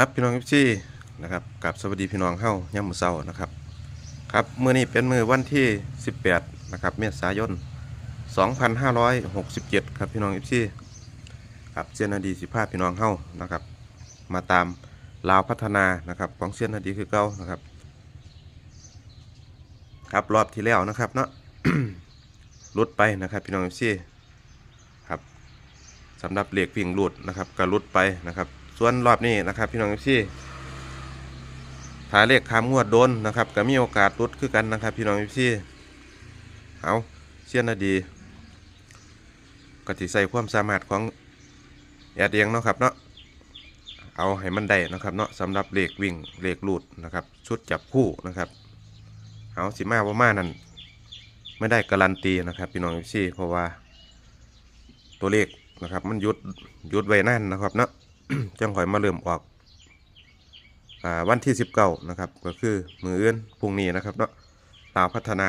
ครับพี่น้องเอฟซีนะครับกับสวัสดีพี่น้องเข้าย่ำมือเศร้านะครับครับมือนี้เป็นมือวันที่ 18นะครับเมษายน 2567 ครับพี่น้องเอฟซีครับเซียนนาดีสิภาพพี่น้องเข้านะครับ มาตามลาวพัฒนานะครับของเซียนนาดีคือเก่านะครับ ครับรอบที่แล้วนะครับเนาะลุดไปนะครับพี่น้องเอฟซีครับสำหรับเหล็กวิ่งหลุดนะครับก็ลุดไปนะครับ ส่วนรอบนี้นะครับพี่น้องเอฟซีถ้าเลขคำงวดโดนนะครับก็มีโอกาสลุดคือกันนะครับ พี่น้องเอฟซีเอาเสียนนาดีก็ที่ใส่ความสามารถของแอดเองเนาะครับเนาะเอาให้มันได้นะครับเนาะสำหรับเลขวิ่งเลขหลุดนะครับ ชุดจับคู่นะครับ เอาสิมาว่ามานั่นไม่ได้การันตีนะครับพี่น้องเอฟซีเพราะว่าตัวเลขนะครับ มันยุดยุดไว้นั่นนะครับเนาะ จังข่อยมาเริ่มออกอาวันที่19นะครับ ก็คือมืออื่นพรุ่งนี้นะครับเนาะลาพัฒนา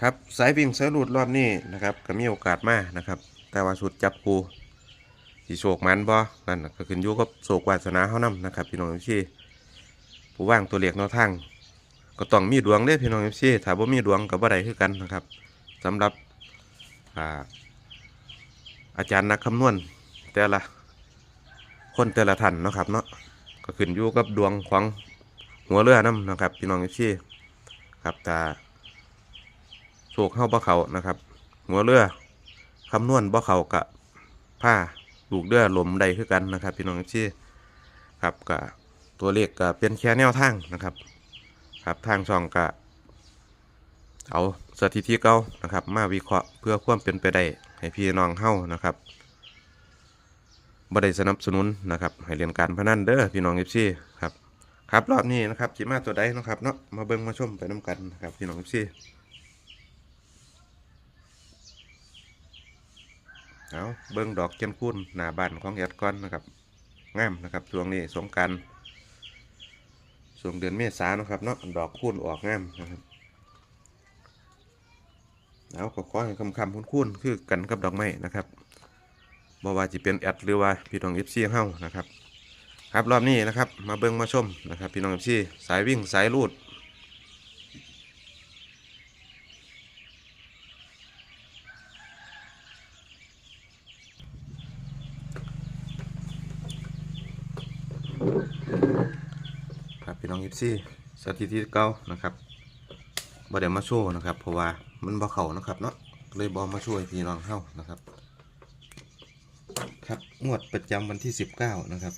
ครับสายวิ่งสายหลุดรอบนี้นะครับก็มีโอกาสมากนะครับ แต่ว่าชุดจับคูสีโศกมันบ่นั่นก็ขึ้นอยู่กับโศกวาสนาเฮานํนะครับ พี่น้องเอฟซีผู้ว่างตัวเล็กนวทางก็ต้องมีดวงเด้พี่น้องเอฟซีถ้าบ่มีดวงก็บ่ได้คือกันนะครับสำหรับอ่า อาจารย์นักคำนวณแต่ละคนแต่ละท่านนะครับ เนาะก็ขึ้นอยู่กับดวงของหัวเรือน้ำนะครับพี่น้องเอฟซีครับต่โชคเข้าบ่เขานะครับ หัวเรือคำนวณบ่เขากะผ้าลูกเรือลมใดคือกันนะครับ พี่น้องเอฟซีครับกะตัวเลขก็เป็นแค่แนวทางนะครับ ครับทางช่องกะเอาสถิติเก่านะครับ มาวิเคราะห์เพื่อความเป็นไปได้ ให้พี่น้องเฮานะครับบ่ได้สนับสนุนนะครับให้เรียนการพนันเด้อพี่น้องเอฟซีครับครับรอบนี้นะครับจิมาตัวใดนะครับเนาะมาเบิ่งมาชมไปน้กันนะครับพี่น้องเอฟซีเอาเบิ่งดอกเจยนคูนหน้าบ้านของแอดก้อนนะครับงามนะครับช่วงนี้สงการช่วงเดือนเมษานะครับเนาะดอกคูนออกงามนะครับ เอาก็ขอให้คำคำคุ้นคุ้นๆคือกันกับดอกไม้นะครับบ่ว่าจะเป็นแอดหรือว่าพี่น้องเอฟซีเฮานะครับ ครับรอบนี้นะครับ มาเบิ่งมาชมนะครับ พี่น้องเอฟซีสายวิ่งสายลูดครับพี่น้องเอฟซีสถิติเก่านะครับบ่ได้มาโชว์นะครับ เพราะว่า มันบ่เข่านะครับเนาะเลยบอมาช่วยพี่น้องเฮานะครับ ครับงวดประจำวันที่ 19 นะครับ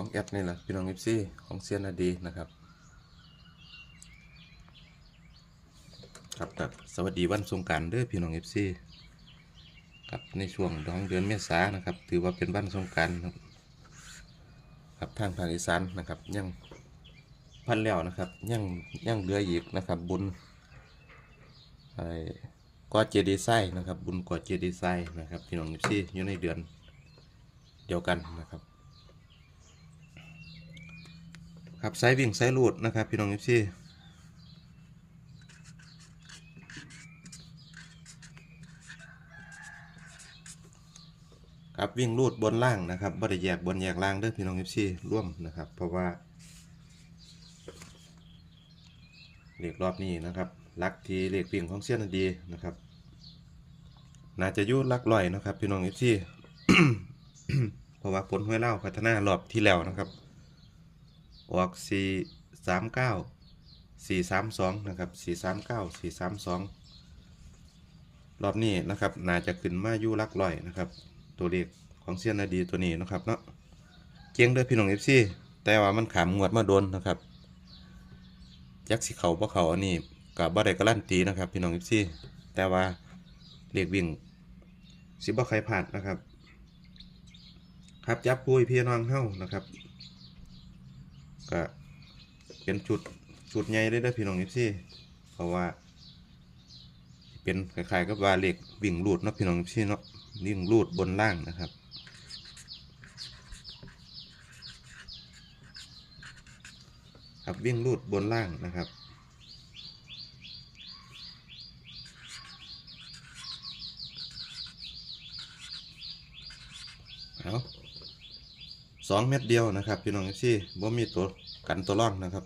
ของแอดนี่แหละพี่น้องเอฟซีของเซียนอดีนะครับ ครับครับสวัสดีวันสงการเด้อพี่น้องเอฟซีครับในช่วงของเดือนเมษายนนะครับ ถือว่าเป็นวันสงการครับครับทางภาคอีสานนะครับยังพันแล้วนะครับยังยังเหลืออีกนะครับบุญไอ้กอดเจดีไซน์นะครับ บุญกอดเจดีไซน์นะครับพี่น้องเอฟซีอยู่ในเดือนเดียวกันนะครับ ครับสายวิ่งสายลูดนะครับ พี่น้องเอฟซีครับวิ่งลูดบนล่างนะครับบ่ได้แยกบนแยกล่างเด้อพี่น้องเอฟซีร่วมนะครับ เพราะว่าเลขรอบนี้นะครับลักที่เลขวิ่งของเซียนดีนะครับ น่าจะยุ่ลักลอยนะครับ พี่น้องเอฟซีเพราะว่าผลห้วยเล่าพัฒนารอบที่แล้วนะครับ ออกสี่สามเก้าสี่สามสองนะครับสี่สามเก้าสี่สามสองรอบนี้นะครับน่าจะขึ้นมาอยู่ลักร้อยนะครับ ตัวเลขของเซียนนาดีตัวนี้นะครับเนาะเจียงเด้อพี่น้องเอฟซีแต่ว่ามันขามงวดมาโดนนะครับยักษ์สิเขาบ่เขาอันนี้กับบ่ได้การันตีนะครับ พี่น้องอีซี่แต่ว่าเรียกวิ่งสิบ่ใครผ่านนะครับ ครับจับปุ้ยพี่น้องเฮ้านะครับ ก็เป็นจุดจุดใหญ่เลยเด้อพี่น้องอีซี่เพราะว่า เป็นคล้ายๆกับว่าเหล็กวิ่งรูดเนาะพี่น้องอีซี่เนาะวิ่งรูดบนล่างนะครับครับวิ่งรูดบนล่างนะครับ เอา สองเม็ดเดียวนะครับพี่น้องซี่บ่มีตัวกันตัวร่องนะครับ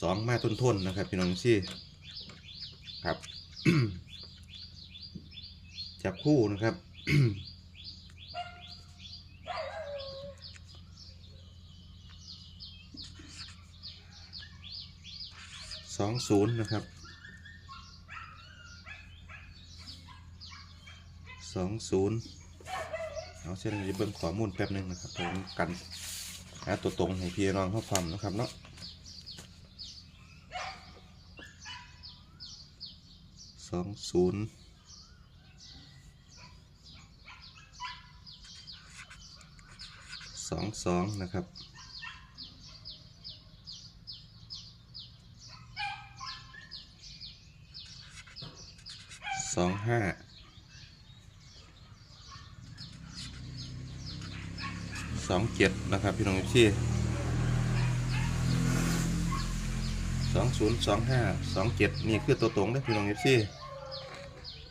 สองมาทุนทนนะครับพี่น้องซี่ครับจับคู่นะครับสองศูนย์นะครับสองศูนย์ เอาเส้นนี้เบิ่งข้อมูลแป๊บหนึงนะครับผมกันหาตัวตรงให้พี่น้องเข้าความนะครับเนาะสองศูนย์สองสองนะครับสองห้า สองเจ็ดนะครับพี่น้องพี่สองศูนย์สองห้าสองเจ็ดนี่คือตัวตรงนะพี่น้องพี่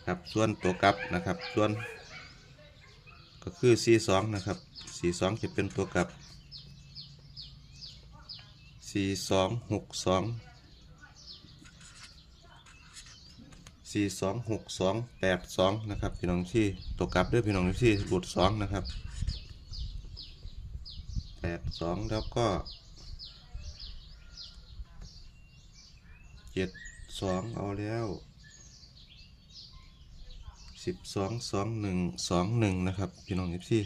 ครับส่วนตัวกลับนะครับส่วน ก็คือ C สองนะครับ C สองจะเป็นตัวกลับ C สองหกสองสี่สองหกสองแปดสองนะครับ พี่น้องที่ตัวกลับด้วยพี่น้องที่หลุดสองนะครับ ปดสองแล้วก็เจ็ดสองเอาแล้วสิบสองสองหนึ่งสองหนึ่งนะครับ พี่น้องที่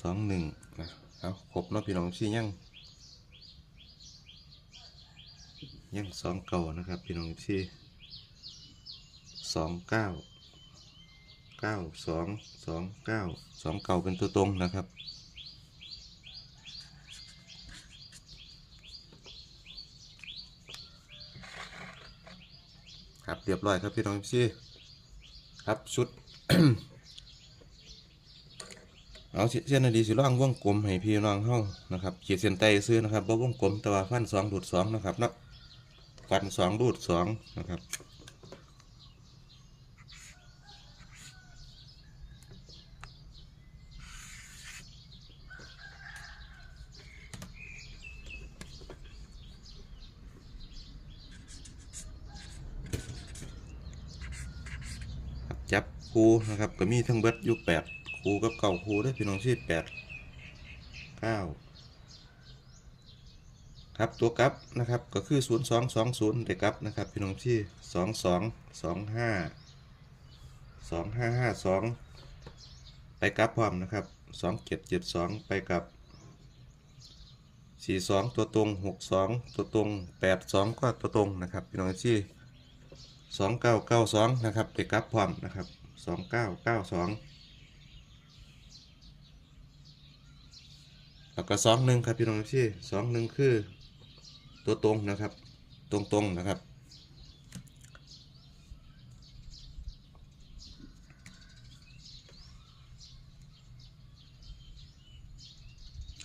สองหนึ่งนะเอาครบเนาะพี่น้องที่ยังยังสองเก่านะครับ พี่น้องที่สองเก้า เก้าสองสองเก้าสองเก่าเป็นตัวตรงนะครับครับเรียบร้อยครับพี่น้องที่ครับชุด เอาเส้นนาดีสิล่องวงกลมให้พี่น้องเฮานะครับขีดเส้นใต้ซื้อนะครับบ่วงกลมแต่ว่าฟันสองดูดสองนะครับเนาะฟันสองรูดสองนะครับ จับ คูนะครับก็มีทั้งเบิดอยู่แปดคูกับเก่าคูได้พี่น้องที่แปดเก้าครับตัวกับนะครับก็คือ 0 2 2 0เด็กกับนะครับพี่น้องที่ 2 2 2 5 2 5 5 2 ไปกับพร้อมนะครับ2 7 7 2 ไปกับ 4 2 ตัวตรง 6 2 ตัวตรง 8 2 ก็ตัวตรงนะครับพี่น้องที่ 2 9 9 2 นะครับเด็กกับพร้อมนะครับ 2 9 9 2แล้วก็สองหนึ่งครับพี่น้องที่สองหนึ่งคือ ตัวตรงนะครับ ตรงตรงนะครับ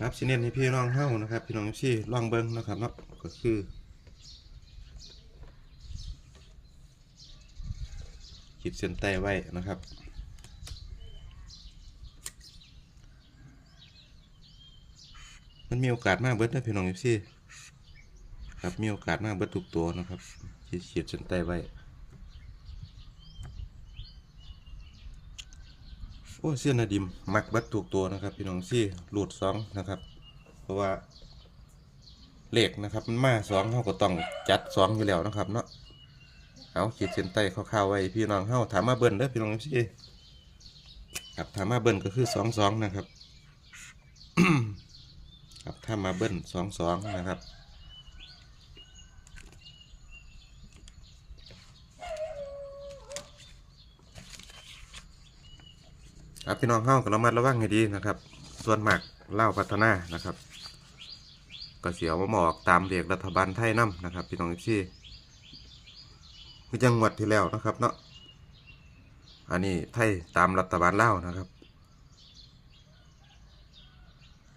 ครับสิเน้นให้พี่น้องเฮ้านะครับ พี่น้องที่ลองเบิ้งนะครับเนาะก็คือ ขีดเส้นใต้ไว้นะครับ มันมีโอกาสมากเบิดนะพี่น้องเอฟซีครับมีโอกาสมากเบิดทุกตัวนะครับขีดขีดเส้นใต้ไว้โอ้เส้นนาดิมมักเบิดทุกตัวนะครับ พี่น้องซี่หลุดสองนะครับ เพราะว่าเลขนะครับ มันมาสองเขาก็ต้องจัดสองอยู่แล้วนะครับเนาะ เอาขีดเส้นใต้คร่าวๆไว้พี่น้องเฮาถามมาเบิ้ลเด้อพี่น้องเอฟซีครับถามมาเบิ้ลก็คือสองสองนะครับข้ามาเบิ้ลสองสองนะครับครับพี่น้องเข้ากับระมัดระวังให้ดีนะครับ ส่วนหมากเล่าพัฒนานะครับ ก็เสียวมาหมอกตามเรียกรัฐบาลไทยนํนะครับ พี่น้องที่ คือจังหวัดที่แล้วนะครับ เนาะอันนี้ไทยตามรัฐบาลเล่านะครับ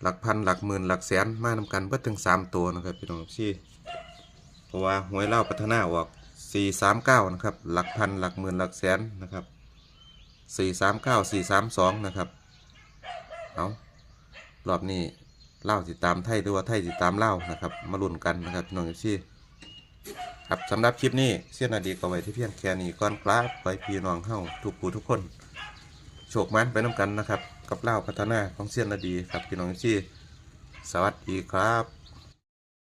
หลักพันหลักหมื่นหลักแสนมานำกันเพื่อถึงสามตัวนะครับพี่น้องที่เพราะว่าหวยเล่าพัฒนาออกสี่สามเก้านะครับ หลักพันหลักหมื่นหลักแสนนะครับสี่สามเก้าสี่สามสองนะครับเอารอบนี้เล่าติดตามไทยหรือว่าไทยติดตามเล่านะครับ มาลุ้นกันนะครับพี่น้องที่ ครับสำหรับคลิปนี้เสี้ยนอดีก็ไว้ที่เพียงแค่นี้ก่อนคราบไปพี่น้องเฮาทุกผู้ทุกคนโชคมันไปน้ำกันนะครับ กับเล่าพัฒนาของเสี้ยนอดีครับพี่น้องที่สวัสดีครับ